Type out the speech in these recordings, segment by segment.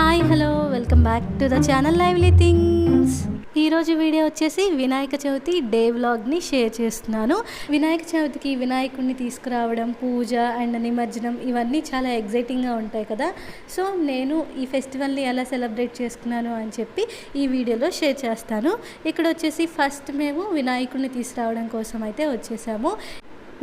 Hi hello welcome back to the channel lively things ఈరోజు video వచ్చేసి Vinayaka Chavithi day వ్లాగ్ని share చేస్తున్నాను. వినాయక చవితికి వినాయకుడిని తీసుకురావడం పూజ అండ్ నిమజ్జనం ఇవన్నీ చాలా ఎగ్జైటింగ్గా ఉంటాయి కదా. సో నేను ఈ ఫెస్టివల్ని ఎలా సెలబ్రేట్ చేసుకున్నాను అని చెప్పి ఈ వీడియోలో షేర్ చేస్తాను. ఇక్కడ వచ్చేసి ఫస్ట్ మేము వినాయకుడిని తీసుకురావడం కోసం అయితే వచ్చేసాము.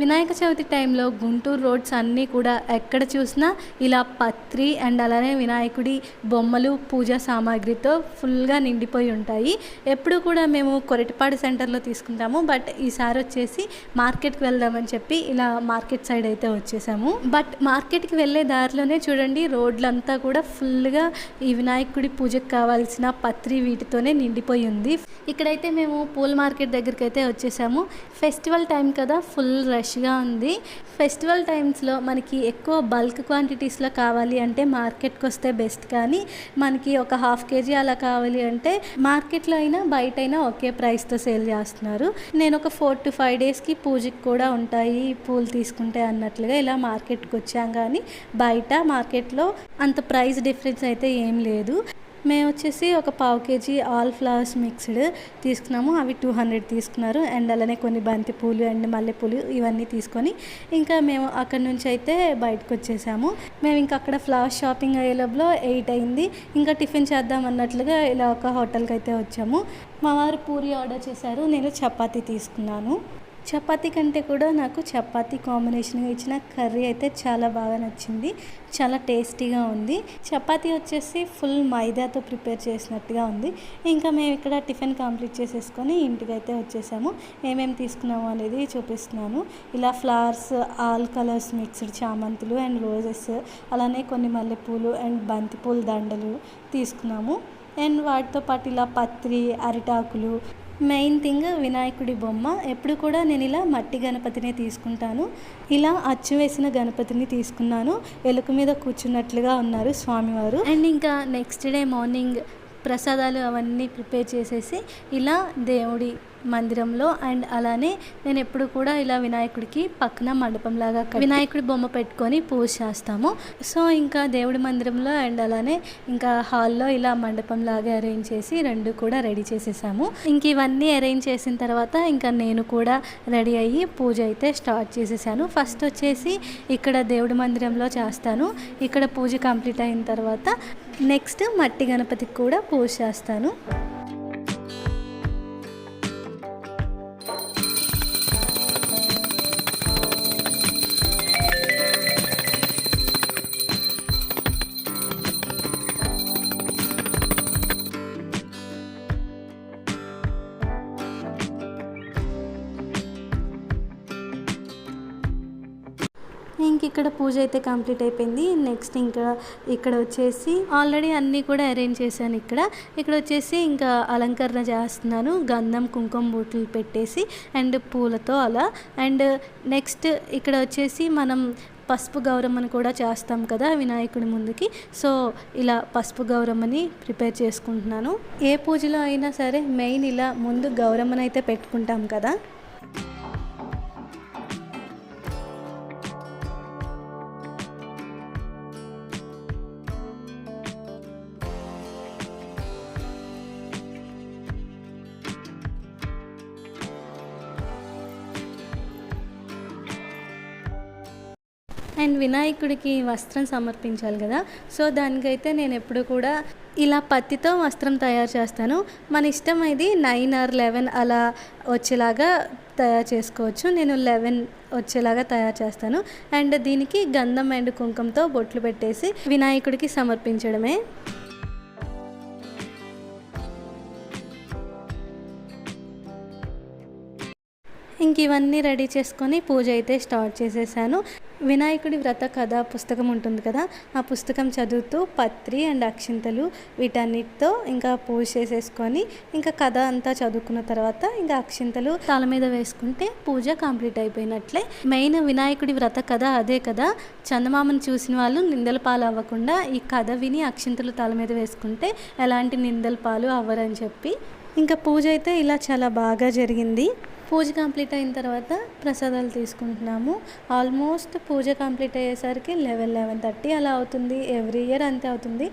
వినాయక చవితి టైంలో గుంటూరు రోడ్స్ అన్నీ కూడా ఎక్కడ చూసినా ఇలా పత్రి అండ్ అలానే వినాయకుడి బొమ్మలు పూజా సామాగ్రితో ఫుల్గా నిండిపోయి ఉంటాయి. ఎప్పుడు కూడా మేము కొరటిపాడు సెంటర్లో తీసుకుంటాము. బట్ ఈసారి వచ్చేసి మార్కెట్కి వెళ్దామని చెప్పి ఇలా మార్కెట్ సైడ్ అయితే వచ్చేసాము. బట్ మార్కెట్కి వెళ్ళే దారిలోనే చూడండి రోడ్లంతా కూడా ఫుల్గా ఈ వినాయకుడి పూజకు కావాల్సిన పత్రి వీటితోనే నిండిపోయి ఉంది. ఇక్కడైతే మేము పూల మార్కెట్ దగ్గరికి అయితే వచ్చేసాము. ఫెస్టివల్ టైం కదా ఫుల్ రష్గా ఉంది. ఫెస్టివల్ టైమ్స్లో మనకి ఎక్కువ బల్క్ క్వాంటిటీస్లో కావాలి అంటే మార్కెట్కి వస్తే బెస్ట్. కానీ మనకి ఒక హాఫ్ కేజీ అలా కావాలి అంటే మార్కెట్లో అయినా బయట అయినా ఒకే ప్రైస్తో సేల్ చేస్తున్నారు. నేను ఒక ఫోర్ టు ఫైవ్ డేస్కి పూజకి కూడా ఉంటాయి పూలు తీసుకుంటే అన్నట్లుగా ఇలా మార్కెట్కి వచ్చాం. కానీ బయట మార్కెట్లో అంత ప్రైస్ డిఫరెన్స్ అయితే ఏం లేదు. మేము వచ్చేసి ఒక పావు కేజీ ఆల్ ఫ్లవర్స్ మిక్స్డ్ తీసుకున్నాము. అవి టూ హండ్రెడ్ తీసుకున్నారు. అండ్ అలానే కొన్ని బంతి పూలు అండ్ మల్లెపూలు ఇవన్నీ తీసుకొని ఇంకా మేము అక్కడ నుంచి అయితే బయటకు వచ్చేసాము. మేము ఇంకా అక్కడ ఫ్లవర్ షాపింగ్ అయ్యేలోపులో ఎయిట్ అయింది. ఇంకా టిఫిన్ చేద్దాం అన్నట్లుగా ఇలా ఒక హోటల్కి అయితే వచ్చాము. మా వారు పూరి ఆర్డర్ చేశారు. నేను చపాతీ తీసుకున్నాను. చపాతీ కంటే కూడా నాకు చపాతీ కాంబినేషన్గా ఇచ్చిన కర్రీ అయితే చాలా బాగా నచ్చింది. చాలా టేస్టీగా ఉంది. చపాతీ వచ్చేసి ఫుల్ మైదాతో ప్రిపేర్ చేసినట్టుగా ఉంది. ఇంకా మేము ఇక్కడ టిఫిన్ కంప్లీట్ చేసేసుకొని ఇంటికి అయితే వచ్చేసాము. ఏమేమి తీసుకున్నాము అనేది చూపిస్తున్నాను. ఇలా ఫ్లవర్స్ ఆల్ కలర్స్ మిక్స్డ్ చామంతులు అండ్ రోజెస్ అలానే కొన్ని మల్లెపూలు అండ్ బంతిపూల దండలు తీసుకున్నాము. అండ్ వాటితో పాటు ఇలా పత్రి అరిటాకులు మెయిన్ థింగ్ వినాయకుడి బొమ్మ. ఎప్పుడు కూడా నేను ఇలా మట్టి గణపతిని తీసుకుంటాను. ఇలా అచ్చు వేసిన గణపతిని తీసుకున్నాను. ఎలుక మీద కూర్చున్నట్లుగా ఉన్నారు స్వామివారు. అండ్ ఇంకా నెక్స్ట్ డే మార్నింగ్ ప్రసాదాలు అవన్నీ ప్రిపేర్ చేసేసి ఇలా దేవుడి మందిరంలో అండ్ అలానే నేను ఎప్పుడు కూడా ఇలా వినాయకుడికి పక్కన మండపంలాగా వినాయకుడి బొమ్మ పెట్టుకొని పూజ చేస్తాము. సో ఇంకా దేవుడి మందిరంలో అండ్ అలానే ఇంకా హాల్లో ఇలా మండపంలాగా అరేంజ్ చేసి రెండు కూడా రెడీ చేసేసాము. ఇంక ఇవన్నీ అరేంజ్ చేసిన తర్వాత ఇంకా నేను కూడా రెడీ అయ్యి పూజ అయితే స్టార్ట్ చేసేసాను. ఫస్ట్ వచ్చేసి ఇక్కడ దేవుడి మందిరంలో చేస్తాను. ఇక్కడ పూజ కంప్లీట్ అయిన తర్వాత నెక్స్ట్ మట్టి గణపతికి కూడా పూజ చేస్తాను. ఇంక ఇక్కడ పూజ అయితే కంప్లీట్ అయిపోయింది. నెక్స్ట్ ఇంకా ఇక్కడ వచ్చేసి ఆల్రెడీ అన్నీ కూడా అరేంజ్ చేశాను ఇక్కడ. ఇక్కడ వచ్చేసి ఇంకా అలంకరణ చేస్తున్నాను. గంధం కుంకుమ బూట్లు పెట్టేసి అండ్ పూలతో అలా. అండ్ నెక్స్ట్ ఇక్కడ వచ్చేసి మనం పసుపు గౌరమ్మని కూడా చేస్తాం కదా వినాయకుడి ముందుకి. సో ఇలా పసుపు గౌరమ్మని ప్రిపేర్ చేసుకుంటున్నాను. ఏ పూజలో అయినా సరే మెయిన్ ఇలా ముందు గౌరమ్మని అయితే పెట్టుకుంటాం కదా. అండ్ వినాయకుడికి వస్త్రం సమర్పించాలి కదా. సో దానికైతే నేను ఎప్పుడు కూడా ఇలా పత్తితో వస్త్రం తయారు చేస్తాను. మన ఇష్టం ఇది నైన్ ఆర్ లెవెన్ అలా వచ్చేలాగా తయారు చేసుకోవచ్చు. నేను లెవెన్ వచ్చేలాగా తయారు చేస్తాను. అండ్ దీనికి గంధం అండ్ కుంకుమతో బొట్లు పెట్టేసి వినాయకుడికి సమర్పించడమే. ఇంక ఇవన్నీ రెడీ చేసుకొని పూజ అయితే స్టార్ట్ చేసేసాను. వినాయకుడి వ్రత కథ పుస్తకం ఉంటుంది కదా ఆ పుస్తకం చదువుతూ పత్రి అండ్ అక్షింతలు వీటన్నిటితో ఇంకా పూజ చేసేసుకొని ఇంకా కథ అంతా చదువుకున్న తర్వాత ఇంకా అక్షింతలు తల మీద వేసుకుంటే పూజ కంప్లీట్ అయిపోయినట్లే. మెయిన్ వినాయకుడి వ్రత కథ అదే కదా చందమామను చూసిన వాళ్ళు నిందల పాలు అవ్వకుండా ఈ కథ విని అక్షింతలు తల మీద వేసుకుంటే ఎలాంటి నిందల పాలు అవ్వరని చెప్పి ఇంకా పూజ అయితే ఇలా చాలా బాగా జరిగింది. పూజ కంప్లీట్ అయిన తర్వాత ప్రసాదాలు తీసుకుంటున్నాము. ఆల్మోస్ట్ పూజ కంప్లీట్ అయ్యేసరికి లెవెన్ లెవెన్ థర్టీ అలా అవుతుంది. ఎవ్రీ ఇయర్ అంతే అవుతుంది.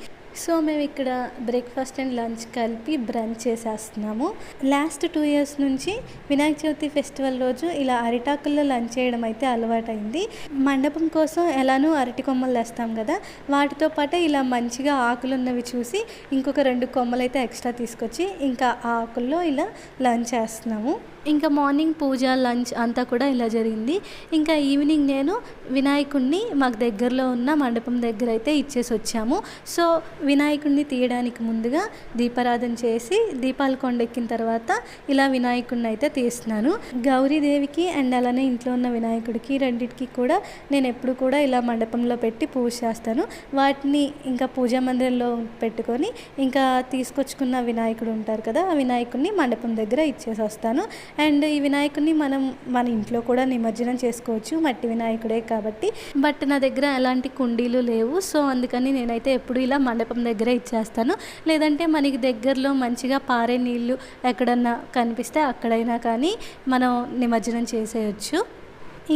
సో మేము ఇక్కడ బ్రేక్ఫాస్ట్ అండ్ లంచ్ కలిపి బ్రంచ్ చేసేస్తున్నాము. లాస్ట్ టూ ఇయర్స్ నుంచి వినాయక చవితి ఫెస్టివల్ రోజు ఇలా అరిటాకుల్లో లంచ్ చేయడం అయితే అలవాటైంది. మండపం కోసం ఎలానూ అరటి కొమ్మలు తెస్తాం కదా వాటితో పాటు ఇలా మంచిగా ఆకులు ఉన్నవి చూసి ఇంకొక రెండు కొమ్మలు అయితే ఎక్స్ట్రా తీసుకొచ్చి ఇంకా ఆ ఆకుల్లో ఇలా లంచ్ చేస్తున్నాము. ఇంకా మార్నింగ్ పూజ లంచ్ అంతా కూడా ఇలా జరిగింది. ఇంకా ఈవినింగ్ నేను వినాయకుడిని మాకు దగ్గరలో ఉన్న మండపం దగ్గర అయితే ఇచ్చేసి వచ్చాము. సో వినాయకుడిని తీయడానికి ముందుగా దీపారాధన చేసి దీపాలు కొండెక్కిన తర్వాత ఇలా వినాయకుడిని అయితే తీస్తున్నాను. గౌరీదేవికి అండ్ అలానే ఇంట్లో ఉన్న వినాయకుడికి రెండింటికి కూడా నేను ఎప్పుడు కూడా ఇలా మండపంలో పెట్టి పూజ చేస్తాను. వాటిని ఇంకా పూజా మందిరంలో పెట్టుకొని ఇంకా తీసుకొచ్చుకున్న వినాయకుడు ఉంటారు కదా ఆ వినాయకుడిని మండపం దగ్గర ఇచ్చేసి వస్తాను. అండ్ ఈ వినాయకుడిని మనం మన ఇంట్లో కూడా నిమజ్జనం చేసుకోవచ్చు. మట్టి వినాయకుడే కాబట్టి. బట్ నా దగ్గర ఎలాంటి కుండీలు లేవు. సో అందుకని నేనైతే ఎప్పుడు ఇలా మండపం దగ్గర ఇచ్చేస్తాను. లేదంటే మనకి దగ్గరలో మంచిగా పారే నీళ్ళు ఎక్కడన్నా కనిపిస్తే అక్కడైనా కానీ మనం నిమజ్జనం చేసేయచ్చు.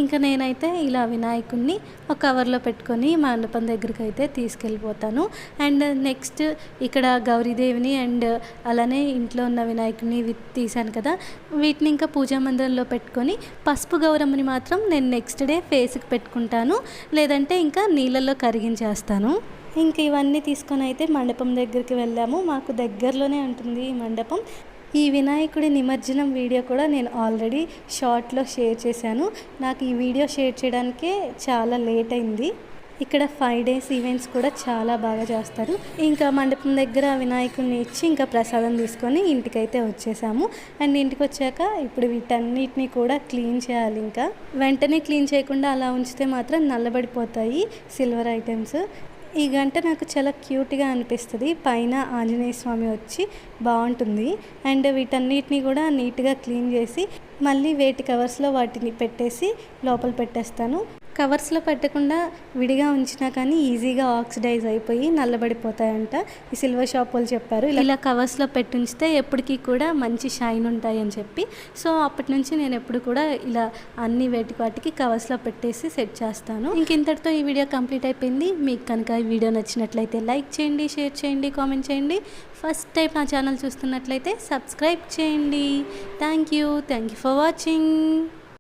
ఇంకా నేనైతే ఇలా వినాయకుడిని ఒక కవర్లో పెట్టుకొని మండపం దగ్గరికి అయితే తీసుకెళ్ళిపోతాను. అండ్ నెక్స్ట్ ఇక్కడ గౌరీదేవిని అండ్ అలానే ఇంట్లో ఉన్న వినాయకుడిని విత్ తీశాను కదా. వీటిని ఇంకా పూజా మందిరంలో పెట్టుకొని పసుపు గౌరమ్మని మాత్రం నేను నెక్స్ట్ డే ఫేస్కి పెట్టుకుంటాను. లేదంటే ఇంకా నీళ్ళల్లో కరిగించేస్తాను. ఇంక ఇవన్నీ తీసుకొని అయితే మండపం దగ్గరికి వెళ్ళాము. మాకు దగ్గరలోనే ఉంటుంది ఈ మండపం. ఈ వినాయకుడి నిమజ్జనం వీడియో కూడా నేను ఆల్రెడీ షార్ట్లో షేర్ చేశాను. నాకు ఈ వీడియో షేర్ చేయడానికే చాలా లేట్ అయింది. ఇక్కడ ఫైవ్ డేస్ ఈవెంట్స్ కూడా చాలా బాగా చేస్తారు. ఇంకా మండపం దగ్గర వినాయకుడిని ఇచ్చి ఇంకా ప్రసాదం తీసుకొని ఇంటికైతే వచ్చేసాము. అండ్ ఇంటికి వచ్చాక ఇప్పుడు వీటన్నిటిని కూడా క్లీన్ చేయాలి ఇంకా. వెంటనే క్లీన్ చేయకుండా అలా ఉంచితే మాత్రం నల్లబడిపోతాయి సిల్వర్ ఐటమ్స్. ఈ గంట నాకు చాలా క్యూట్గా అనిపిస్తుంది. పైన ఆంజనేయ స్వామి వచ్చి బాగుంటుంది అండ్ వీటన్నిటిని కూడా నీట్గా క్లీన్ చేసి మళ్ళీ వేటి కవర్స్లో వాటిని పెట్టేసి లోపల పెట్టేస్తాను. కవర్స్లో పెట్టకుండా విడిగా ఉంచినా కానీ ఈజీగా ఆక్సిడైజ్ అయిపోయి నల్లబడిపోతాయంట. ఈ సిల్వర్ షాప్ వాళ్ళు చెప్పారు. ఇలా- ఇలా కవర్స్లో పెట్టి ఉంచితే ఎప్పటికీ కూడా మంచి షైన్ ఉంటాయి అని చెప్పి. సో అప్పటి నుంచి నేను ఎప్పుడు కూడా ఇలా అన్ని వేటి వాటికి కవర్స్లో పెట్టేసి సెట్ చేస్తాను. ఇంక ఇంతటితో ఈ వీడియో కంప్లీట్ అయిపోయింది. మీకు కనుక ఈ వీడియో నచ్చినట్లయితే లైక్ చేయండి షేర్ చేయండి కామెంట్ చేయండి. ఫస్ట్ టైం నా ఛానల్ చూస్తున్నట్లయితే సబ్స్క్రైబ్ చేయండి. Thank you. Thank you for watching.